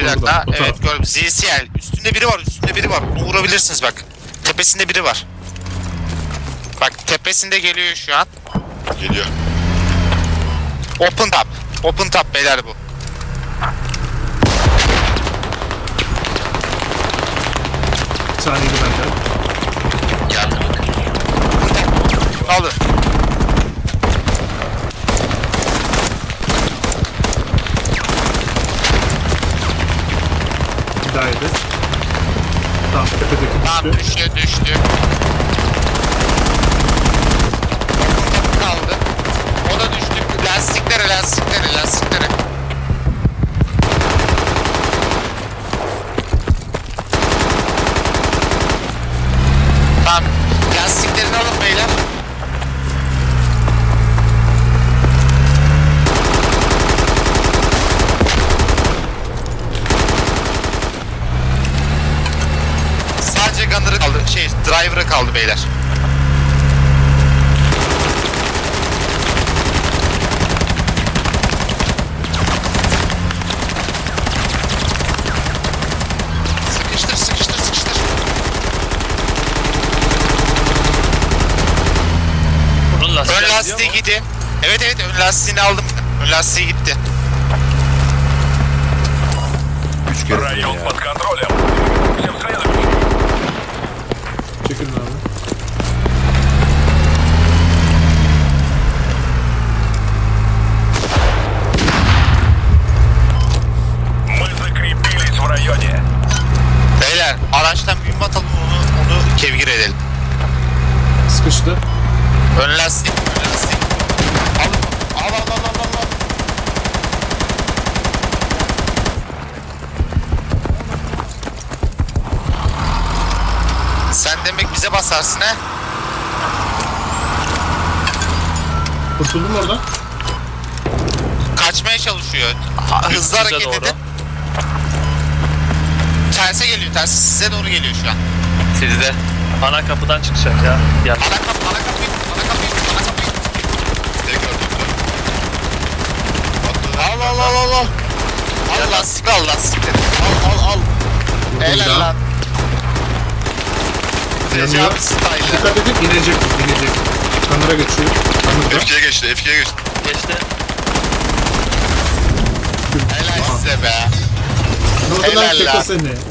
bir dakika. Evet gördüm. ZCL. Üstünde biri var. Üstünde biri var. Bunu vurabilirsiniz bak. Tepesinde biri var. Bak tepesinde geliyor şu an. Geliyor. Open top. Open top beyler bu. Bir saniyede benden. Yedi. Tamam tepedeki düştü. düştü düştü. Open top kaldı. O da düştü. Lastiklere lastiklere lastiklere. Tamam. Lastiklerini alın beyler. Sadece Gunner'ı kaldı. Şey, driver'ı kaldı beyler. Sıkıştır, sıkıştır, sıkıştır. Lastiği Ön lastiği gitti. Evet evet ön lastiğini aldım. Ön lastiği gitti. Üç kere. Right, Çekilin abi. Beyler araçtan mühimmat alın onu, onu kevgir edelim. Sıkıştı. Ön lastik bize basarsın he? Kurtuldun mu oradan? Kaçmaya çalışıyor. Ha, Hızlı Bize hareket doğru. edin. Terse geliyor, terse size doğru geliyor şu an. Sizde. Ana kapıdan çıkacak ya. Ya Ana kapı, ana kapıyı, ana kapıyı, ana kapıyı. Al, al, al, al, al. Al lastik, al lastikleri. Al, al, al. Bir Helal lan. Yanıyor. Recep style. Dikkat edin inecek inecek. Kamera geçiyor. Kamera. F2'ye geçti, F2'ye geçti. geçti. Helal size be. Helal lan. seni?